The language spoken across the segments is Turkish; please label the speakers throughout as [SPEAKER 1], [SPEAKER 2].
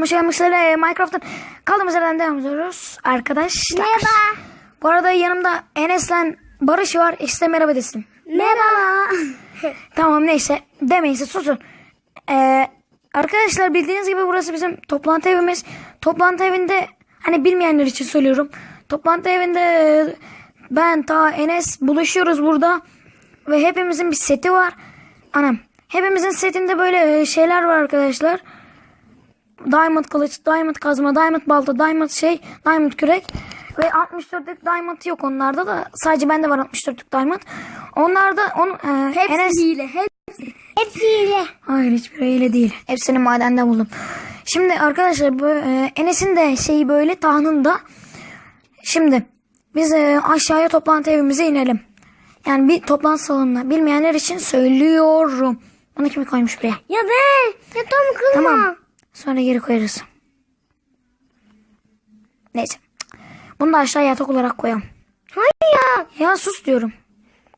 [SPEAKER 1] Hoş gelmişler. Ee, Minecraft'ın kaldığımız yerden devam ediyoruz. Arkadaşlar.
[SPEAKER 2] Merhaba.
[SPEAKER 1] Bu arada yanımda Enes'le Barış var. İşte merhaba desin.
[SPEAKER 2] Merhaba.
[SPEAKER 1] Tamam neyse. Demeyin siz susun. Ee, arkadaşlar bildiğiniz gibi burası bizim toplantı evimiz. Toplantı evinde hani bilmeyenler için söylüyorum. Toplantı evinde ben ta Enes buluşuyoruz burada. Ve hepimizin bir seti var. Anam. Hepimizin setinde böyle e, şeyler var arkadaşlar. Diamond kılıç, diamond kazma, diamond balta, diamond şey, diamond kürek. Ve 64'lük diamond yok onlarda da. Sadece bende var 64'lük diamond. Onlarda on, e,
[SPEAKER 2] Hepsi
[SPEAKER 1] Enes...
[SPEAKER 2] hile. Hepsi. Hepsi hile.
[SPEAKER 1] Hayır hiçbir öyle değil. Hepsini madende buldum. Şimdi arkadaşlar bu e, Enes'in de şeyi böyle tahnında. Şimdi biz e, aşağıya toplantı evimize inelim. Yani bir toplantı salonuna bilmeyenler için söylüyorum. Bunu kim koymuş buraya?
[SPEAKER 2] Ya ben. Ya tam kılma.
[SPEAKER 1] Tamam. Sonra geri koyarız. Neyse. Bunu da aşağı yatak olarak koyalım.
[SPEAKER 2] Hayır.
[SPEAKER 1] Ya sus diyorum.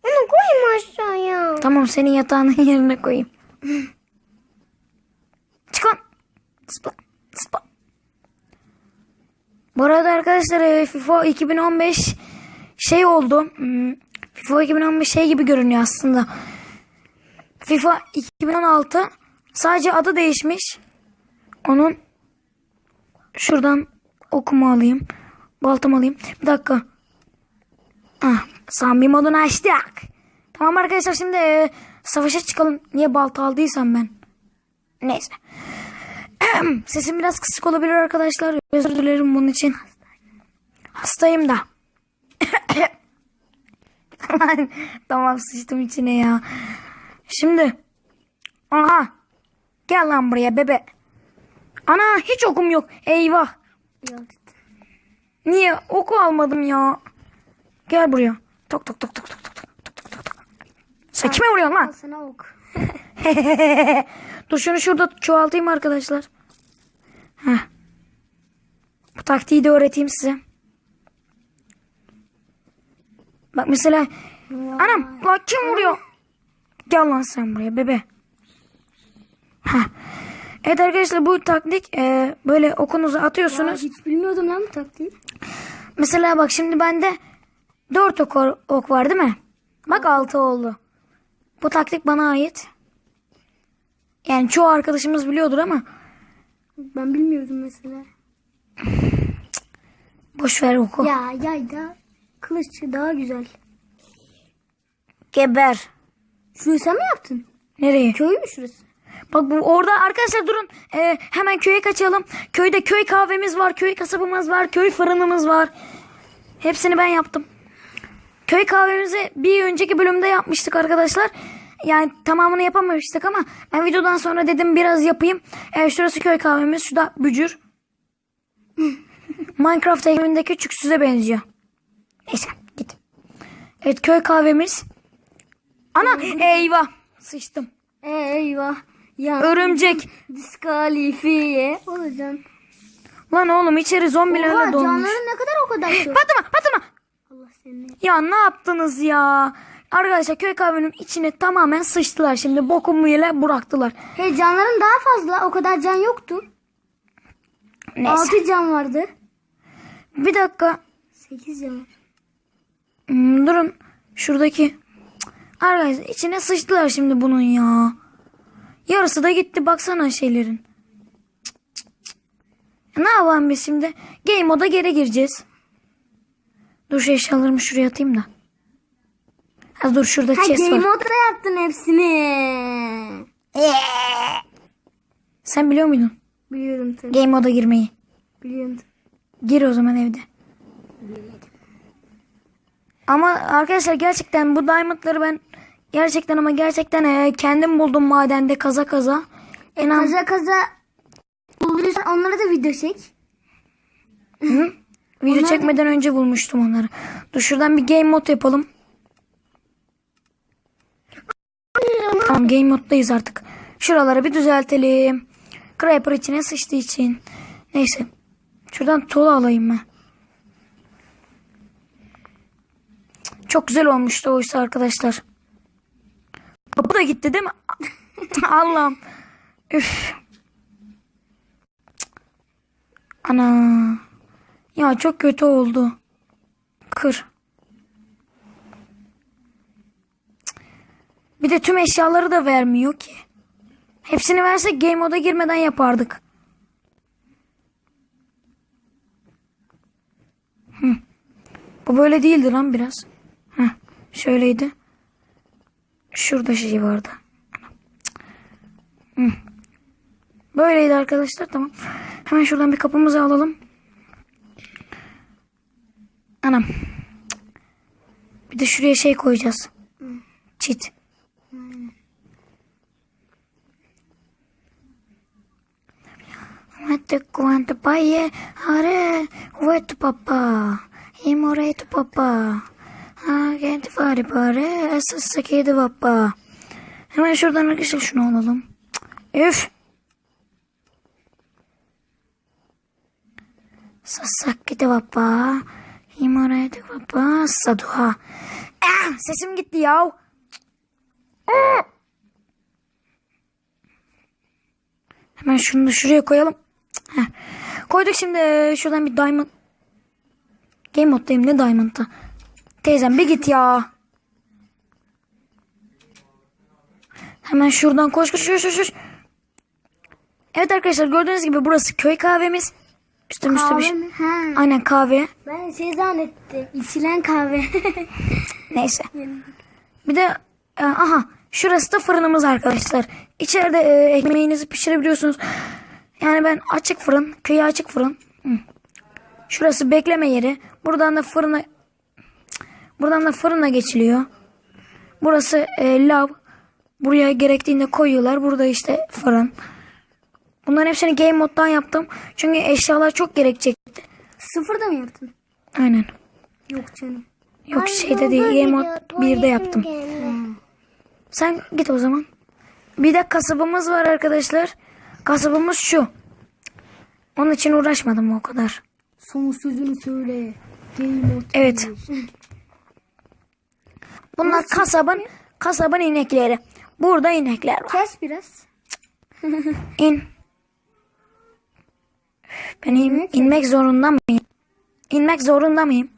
[SPEAKER 2] Onu koyma aşağıya.
[SPEAKER 1] Tamam senin yatağının yerine koyayım. Çık lan. Zıpla. Zıpla. Bu arada arkadaşlar e, FIFA 2015 şey oldu. Hmm, FIFA 2015 şey gibi görünüyor aslında. FIFA 2016 sadece adı değişmiş. Onun şuradan okuma alayım. Baltam alayım. Bir dakika. Ah, zombi modunu açtık. Tamam arkadaşlar şimdi e, savaşa çıkalım. Niye balta aldıysam ben. Neyse. Sesim biraz kısık olabilir arkadaşlar. Özür dilerim bunun için. Hastayım da. tamam sıçtım içine ya. Şimdi. Aha. Gel lan buraya bebe. Ana hiç okum yok. Eyvah. Niye? Oku almadım ya. Gel buraya. Tok tok tok tok tok tok tok tok tok tok. Sen kime vuruyorsun lan?
[SPEAKER 2] Sana ok.
[SPEAKER 1] Dur şunu şurada çoğaltayım arkadaşlar. Heh. Bu taktiği de öğreteyim size. Bak mesela anam lan kim vuruyor? Gel lan sen buraya bebe. Heh. Evet arkadaşlar bu taktik e, böyle okunuzu atıyorsunuz.
[SPEAKER 2] Hiç bilmiyordum lan bu taktiği.
[SPEAKER 1] Mesela bak şimdi bende 4 ok, ok var değil mi? Bak 6 oldu. Bu taktik bana ait. Yani çoğu arkadaşımız biliyordur ama
[SPEAKER 2] Ben bilmiyordum mesela.
[SPEAKER 1] boş ver oku.
[SPEAKER 2] Ya yay da kılıç daha güzel.
[SPEAKER 1] Geber.
[SPEAKER 2] Şurayı sen mi yaptın?
[SPEAKER 1] Nereye?
[SPEAKER 2] Köy mü şurası?
[SPEAKER 1] Bak bu orada arkadaşlar durun. Ee, hemen köye kaçalım. Köyde köy kahvemiz var, köy kasabımız var, köy fırınımız var. Hepsini ben yaptım. Köy kahvemizi bir önceki bölümde yapmıştık arkadaşlar. Yani tamamını yapamamıştık ama ben videodan sonra dedim biraz yapayım. Evet şurası köy kahvemiz, şu da bücür. Minecraft evinde küçük size benziyor. Neyse git. Evet köy kahvemiz. Ana eyvah sıçtım.
[SPEAKER 2] Eyvah. Ya
[SPEAKER 1] Örümcek.
[SPEAKER 2] diskalifiye olacaksın.
[SPEAKER 1] Lan oğlum içeri zombilerle
[SPEAKER 2] Oha
[SPEAKER 1] dolmuş.
[SPEAKER 2] canların ne kadar o kadar çok.
[SPEAKER 1] Patlama patlama.
[SPEAKER 2] Allah seni.
[SPEAKER 1] Ya ne yaptınız ya? Arkadaşlar köy kahvenin içine tamamen sıçtılar şimdi. Bokumu ile bıraktılar.
[SPEAKER 2] Hey canların daha fazla. O kadar can yoktu.
[SPEAKER 1] Neyse.
[SPEAKER 2] 6 can vardı.
[SPEAKER 1] Bir dakika.
[SPEAKER 2] 8 can var.
[SPEAKER 1] Hmm, durun. Şuradaki. Arkadaşlar içine sıçtılar şimdi bunun ya. Yarısı da gitti baksana şeylerin. Cık, cık, cık. Ne yapalım biz şimdi? Game moda geri gireceğiz. Dur şu eşyalarımı şuraya atayım da. Ha, dur şurada
[SPEAKER 2] Ha
[SPEAKER 1] chest
[SPEAKER 2] game
[SPEAKER 1] var.
[SPEAKER 2] mode'da yaptın hepsini.
[SPEAKER 1] Sen biliyor muydun?
[SPEAKER 2] Biliyorum tabii.
[SPEAKER 1] Game moda girmeyi.
[SPEAKER 2] Biliyorum.
[SPEAKER 1] Gir o zaman evde. Ama arkadaşlar gerçekten bu diamondları ben gerçekten ama gerçekten e, kendim buldum madende kaza kaza. İnan
[SPEAKER 2] Kaza kaza bulursan onlara da video çek.
[SPEAKER 1] Hı? video çekmeden önce bulmuştum onları. Dur şuradan bir game mod yapalım. Tamam game moddayız artık. Şuraları bir düzeltelim. Creeper içine sıçtığı için. Neyse. Şuradan tuğla alayım ben. Çok güzel olmuştu oysa arkadaşlar. Bu da gitti değil mi? Allah'ım. Üf. Ana. Ya çok kötü oldu. Kır. Bir de tüm eşyaları da vermiyor ki. Hepsini versek game moda girmeden yapardık. Hı. Bu böyle değildi lan biraz. Heh, şöyleydi. Şurada şey vardı. Böyleydi arkadaşlar tamam. Hemen şuradan bir kapımızı alalım. Anam. Bir de şuraya şey koyacağız. Çit. Mette kuante paye are uetu papa. Imoretu papa. Kendi fare pare esas kedi papa. Hemen şuradan arkadaşlar şunu alalım. Üf. Sasakite papa. Imoretu papa. Saduha. Ah, sesim gitti ya. Hemen şunu da şuraya koyalım. Heh. Koyduk şimdi şuradan bir diamond. Game moddayım ne diamond'ı. Teyzem bir git ya. Hemen şuradan koş koş koş koş. Evet arkadaşlar gördüğünüz gibi burası köy kahvemiz. Üstüm üstü bir
[SPEAKER 2] Kahve
[SPEAKER 1] şey.
[SPEAKER 2] mi? Ha.
[SPEAKER 1] Aynen kahve.
[SPEAKER 2] Ben şey zannettim. İçilen kahve.
[SPEAKER 1] Neyse. Bir de e, aha şurası da fırınımız arkadaşlar. İçeride e, ekmeğinizi pişirebiliyorsunuz. Yani ben açık fırın, köye açık fırın. Hı. Şurası bekleme yeri. Buradan da fırına buradan da fırına geçiliyor. Burası e, lav. Buraya gerektiğinde koyuyorlar. Burada işte fırın. Bunların hepsini game moddan yaptım. Çünkü eşyalar çok gerekecekti.
[SPEAKER 2] Sıfırda mı yaptın?
[SPEAKER 1] Aynen.
[SPEAKER 2] Yok canım.
[SPEAKER 1] Yok şeyde değil. Game mod 1'de yaptım. Sen git o zaman. Bir de kasabımız var arkadaşlar. Kasabımız şu. Onun için uğraşmadım o kadar.
[SPEAKER 2] Son sözünü söyle. Game mode.
[SPEAKER 1] Evet. Bunlar kasabın kasabın inekleri. Burada inekler var.
[SPEAKER 2] Kes biraz.
[SPEAKER 1] İn. Ben in- inmek zorunda mıyım? İnmek zorunda mıyım?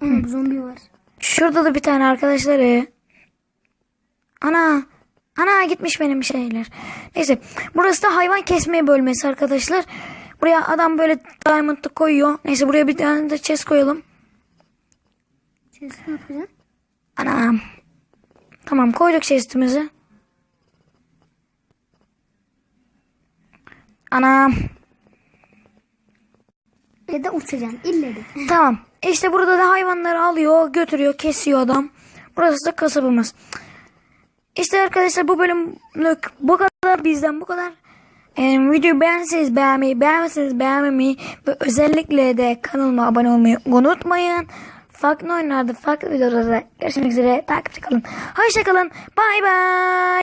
[SPEAKER 2] Hı. Zombi var.
[SPEAKER 1] Şurada da bir tane arkadaşlar. e, Ana. Ana gitmiş benim şeyler. Neyse. Burası da hayvan kesme bölmesi arkadaşlar. Buraya adam böyle diamond'ı koyuyor. Neyse buraya bir tane de chest koyalım.
[SPEAKER 2] Kes ne yapacaksın?
[SPEAKER 1] Anam. Tamam koyduk chest'imizi. Anam.
[SPEAKER 2] Ya da uçacaksın. İlle de.
[SPEAKER 1] Tamam. İşte burada da hayvanları alıyor, götürüyor, kesiyor adam. Burası da kasabımız. İşte arkadaşlar bu bölümlük bu kadar bizden bu kadar. Ee, videoyu beğenseniz beğenmeyi, beğenmezseniz beğenmemeyi ve özellikle de kanalıma abone olmayı unutmayın. Farklı oyunlarda, farklı videolarda görüşmek üzere. Takipte kalın. Hoşça kalın. Bay bay.